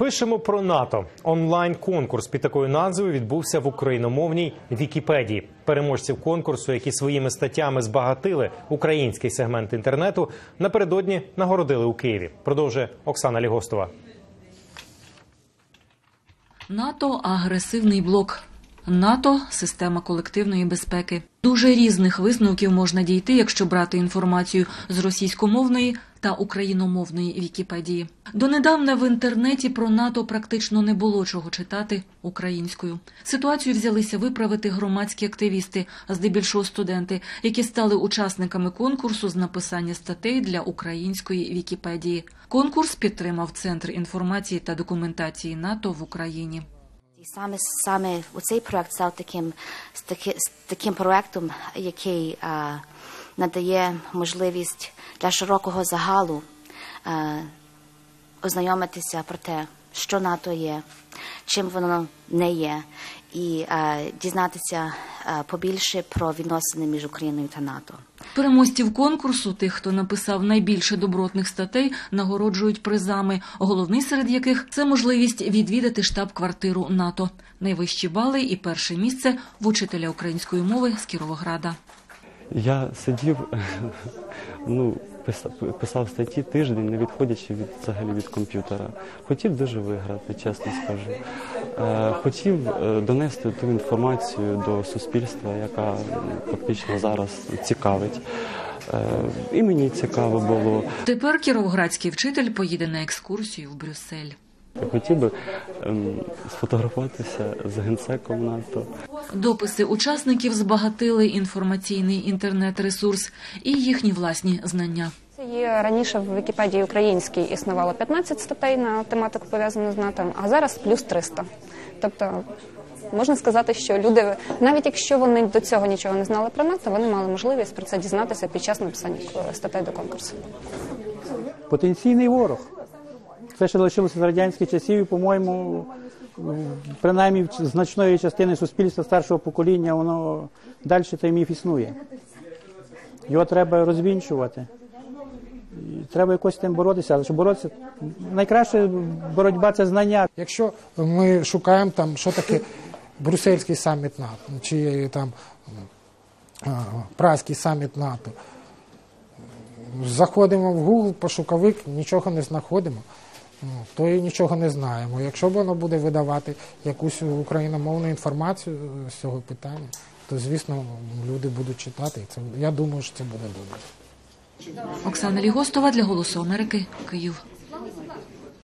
Пишемо про НАТО. Онлайн конкурс під такою назвою відбувся в україномовній Вікіпедії. Переможців конкурсу, які своїми статтями збагатили український сегмент інтернету, напередодні нагородили у Києві. Продовжує Оксана Лігостова. НАТО агресивний блок. НАТО система колективної безпеки. Дуже різних висновків можна дійти, якщо брати інформацію з російськомовної та україномовної Вікіпедії. Донедавна в інтернеті про НАТО практично не було чого читати українською. Ситуацію взялися виправити громадські активісти, здебільшого студенти, які стали учасниками конкурсу з написання статей для української Вікіпедії. Конкурс підтримав Центр інформації та документації НАТО в Україні. І саме саме цей проект став таким з таки- з таким проектом, який а, надає можливість для широкого загалу ознайомитися про те, що НАТО є, чим воно не є, і дізнатися побільше про відносини між Україною та НАТО. Переможців конкурсу, тих, хто написав найбільше добротних статей, нагороджують призами, головний серед яких це можливість відвідати штаб-квартиру НАТО. Найвищі бали і перше місце в учителя української мови з Кіровограда. Я сидів, ну, писав, писав статті тиждень, не відходячи від взагалі від комп'ютера. Хотів дуже виграти, чесно скажу. Е, хотів е, донести ту інформацію до суспільства, яка фактично зараз цікавить. Е, і мені цікаво було. Тепер кіровоградський вчитель поїде на екскурсію в Брюссель. Хотів би ем, сфотографуватися з генсеком НАТО. Дописи учасників збагатили інформаційний інтернет-ресурс і їхні власні знання. І раніше в Вікіпедії українській існувало 15 статей на тематику пов'язану з НАТО, а зараз плюс 300. Тобто можна сказати, що люди, навіть якщо вони до цього нічого не знали про НАТО, вони мали можливість про це дізнатися під час написання е, статей до конкурсу. потенційний ворог. Це ще лишилося з радянських часів, і, по-моєму, принаймні значної частини суспільства старшого покоління, воно далі той міф існує. Його треба розвінчувати. І треба якось з тим боротися, але щоб боротися, найкраща боротьба це знання. Якщо ми шукаємо там, що таке Брюссельський саміт НАТО, чи там а, Празький саміт НАТО, заходимо в Google, пошуковик, нічого не знаходимо, ну, то і нічого не знаємо. Якщо воно буде видавати якусь україномовну інформацію з цього питання, то звісно люди будуть читати. Це я думаю, що це буде добре. Оксана Лігостова для Голосу Америки, Київ.